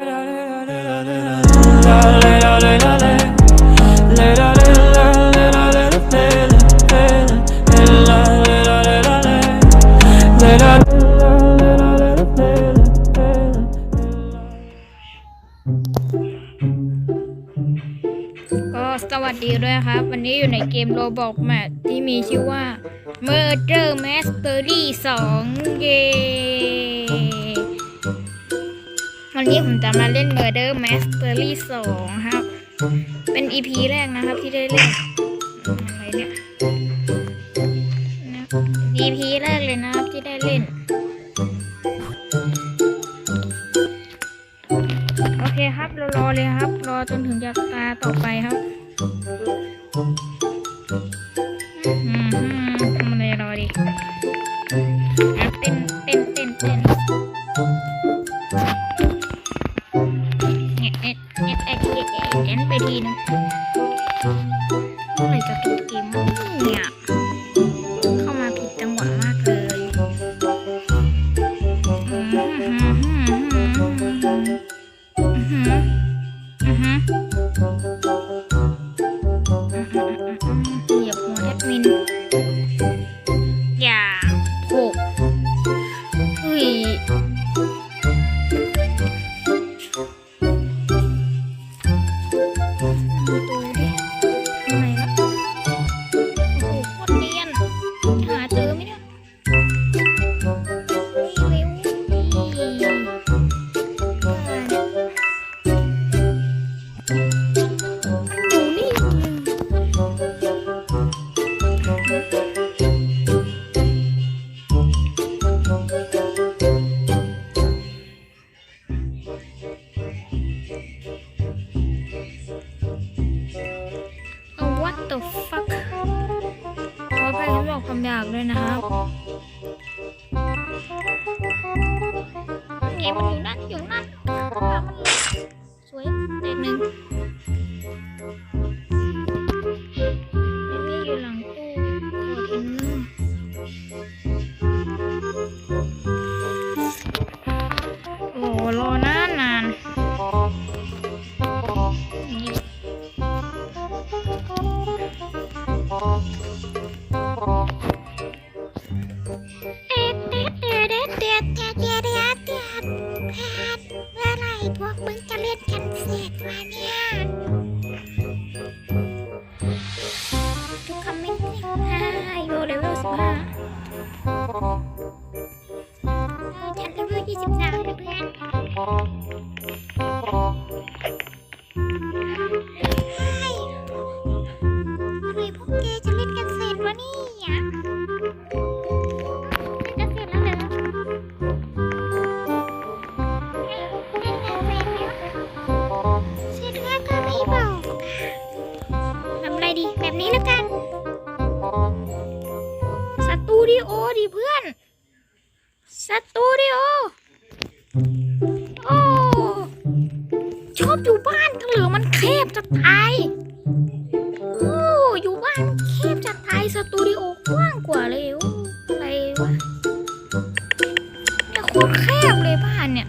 ก็สวัสดีด้วยครับ วันนี้อยู่ในเกมโรบอกแมทที่มีชื่อว่า Murder Mystery 2 เย้ วันนี้ผมจะมาเล่น Murder Mystery 2 ครับ เป็น EP แรกนะครับที่ได้เล่นอะไรเนี่ยนะ EP แรกเลยนะครับที่ได้เล่น โอเคครับเรารอเลยครับ รอจนถึงจะตาต่อไปครับอืมทำอะไรรอดิ ไหร่จะจบเกมเนี่ยเข้ามาผิดจังหวะมากเลยอืมอืมอืมอืมอือหืออือหือเหยียบหัวแอดมิน อย่าโขกเฮ้ย ออภัยที่บอกคำหยาบด้วยนะครับเกมมันอยู่นั่นอยู่นั่นหามันเลยสวยเด็ดหนึ่งนี่อยู่หลังตู้ถอดทิ้งโอ้รอนานนานนี่ พวกมึงจะเล่นกันเสร็จวะเนี่ยทุกคอมเมนต์สิบห้าอยู่เลเวลสิบห้าฉันเลเวลยี่สิบสามเพื่อน แล้วกันสตูดิโอดิเพื่อนสตูดิโอโอ้ชอบอยู่บ้านกันเหรือมันแคบจะตายโอ้อยู่บ้านแคบจะตายสตูดิโอกว้างกว่าเลยโอ้อะไรวะเนี่ยโคตรแคบเลยบ้านเนี่ย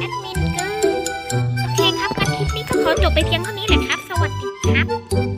แอดมินกอร์โอเคครับงั้นคลินี้ก็ขอจบไปเพียงเท่านี้แหละครับ สวัสดีครับ